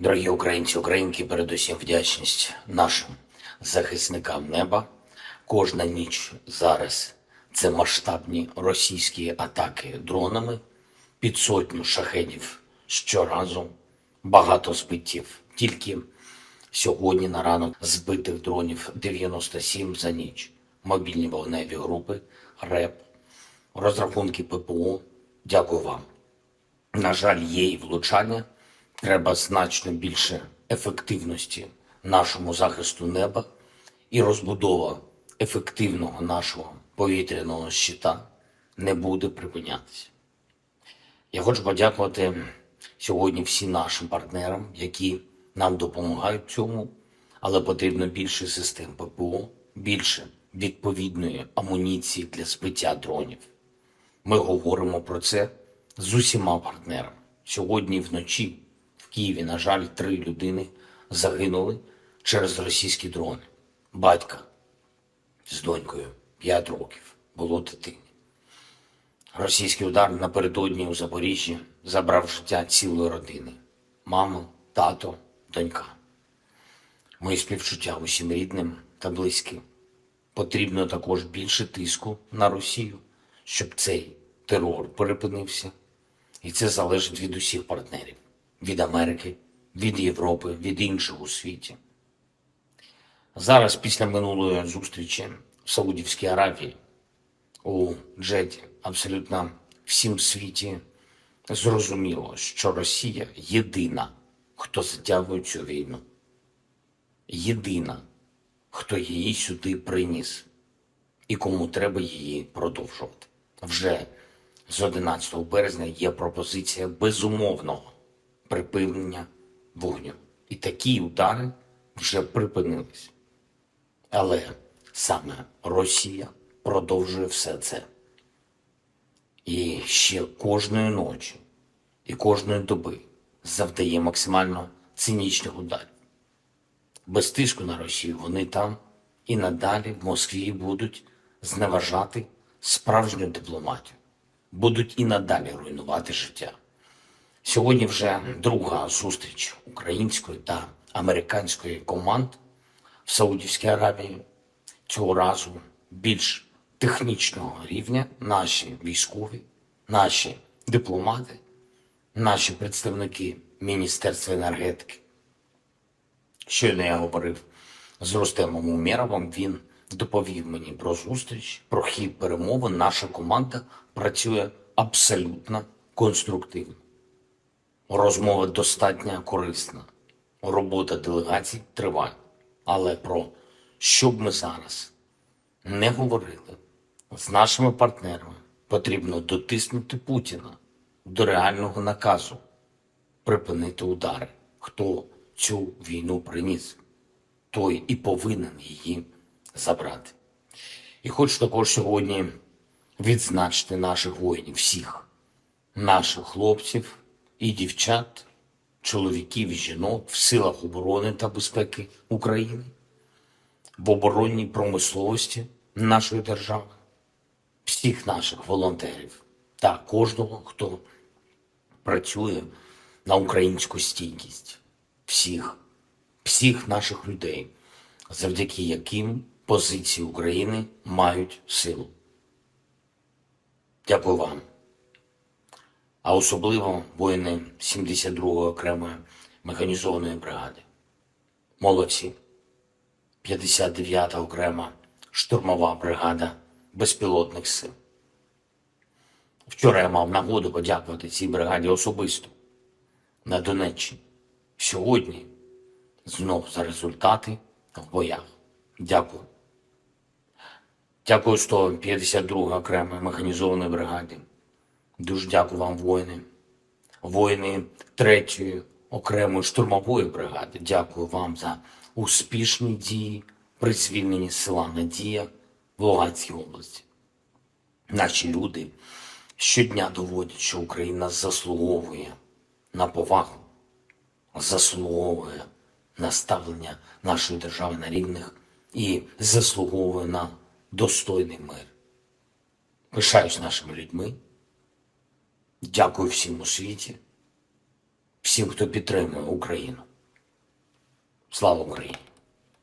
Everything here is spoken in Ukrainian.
Дорогі українці, українки, передусім вдячність нашим захисникам неба. Кожна ніч зараз це масштабні російські атаки дронами, під сотню шахедів щоразу, багато збиттів. Тільки сьогодні на ранок збитих дронів 97 за ніч. Мобільні вогневі групи, РЕП, розрахунки ППО. Дякую вам. На жаль, є і влучання. Треба значно більше ефективності нашому захисту неба і розбудова ефективного нашого повітряного щита не буде припинятися. Я хочу подякувати сьогодні всім нашим партнерам, які нам допомагають в цьому, але потрібно більше систем ППО, більше відповідної амуніції для збиття дронів. Ми говоримо про це з усіма партнерами. Сьогодні вночі в Києві, на жаль, три людини загинули через російські дрони. Батька з донькою 5 років було дитині. Російський удар напередодні у Запоріжжі забрав життя цілої родини: маму, тато, донька. Мої співчуття усім рідним та близьким. Потрібно також більше тиску на Росію, щоб цей терор перепинився. І це залежить від усіх партнерів: від Америки, від Європи, від інших у світі. Зараз, після минулої зустрічі в Саудівській Аравії, у Джеді, абсолютно всім світі зрозуміло, що Росія єдина, хто затягує цю війну. Єдина, хто її сюди приніс і кому треба її продовжувати. Вже з 11 березня є пропозиція безумовного припинення вогню. І такі удари вже припинились. Але саме Росія продовжує все це. І ще кожної ночі і кожної доби завдає максимально цинічних ударів. Без тиску на Росію вони там і надалі в Москві будуть зневажати справжню дипломатію, будуть і надалі руйнувати життя. Сьогодні вже друга зустріч української та американської команд в Саудівській Аравії. Цього разу більш технічного рівня наші військові, наші дипломати, наші представники Міністерства енергетики. Щойно я говорив з Рустемом Умєровим, він доповів мені про зустріч, про хід перемовин. Наша команда працює абсолютно конструктивно. Розмова достатньо корисна. Робота делегацій триває. Але про що б ми зараз не говорили з нашими партнерами, потрібно дотиснути Путіна до реального наказу припинити удари. Хто цю війну приніс, той і повинен її забрати. І хочу також сьогодні відзначити наших воїнів, всіх наших хлопців і дівчат, чоловіків і жінок в силах оборони та безпеки України, в оборонній промисловості нашої держави, всіх наших волонтерів та кожного, хто працює на українську стійкість, всіх, всіх наших людей, завдяки яким позиції України мають силу. Дякую вам. А особливо воїни 72-ї окремої механізованої бригади. Молодці. 59-та окрема штурмова бригада безпілотних сил. Вчора я мав нагоду подякувати цій бригаді особисто на Донеччині. Сьогодні знов за результати в боях. Дякую. Дякую 152 окремої механізованої бригаді. Дуже дякую вам, воїни. Воїни 3-ї окремої штурмової бригади. Дякую вам за успішні дії при звільненні села Надія в Луганській області. Наші люди щодня доводять, що Україна заслуговує на повагу, заслуговує на ставлення нашої держави на рівних і заслуговує на достойний мир. Пишаюсь нашими людьми. Дякую всім у світі, всім, хто підтримує Україну. Слава Україні!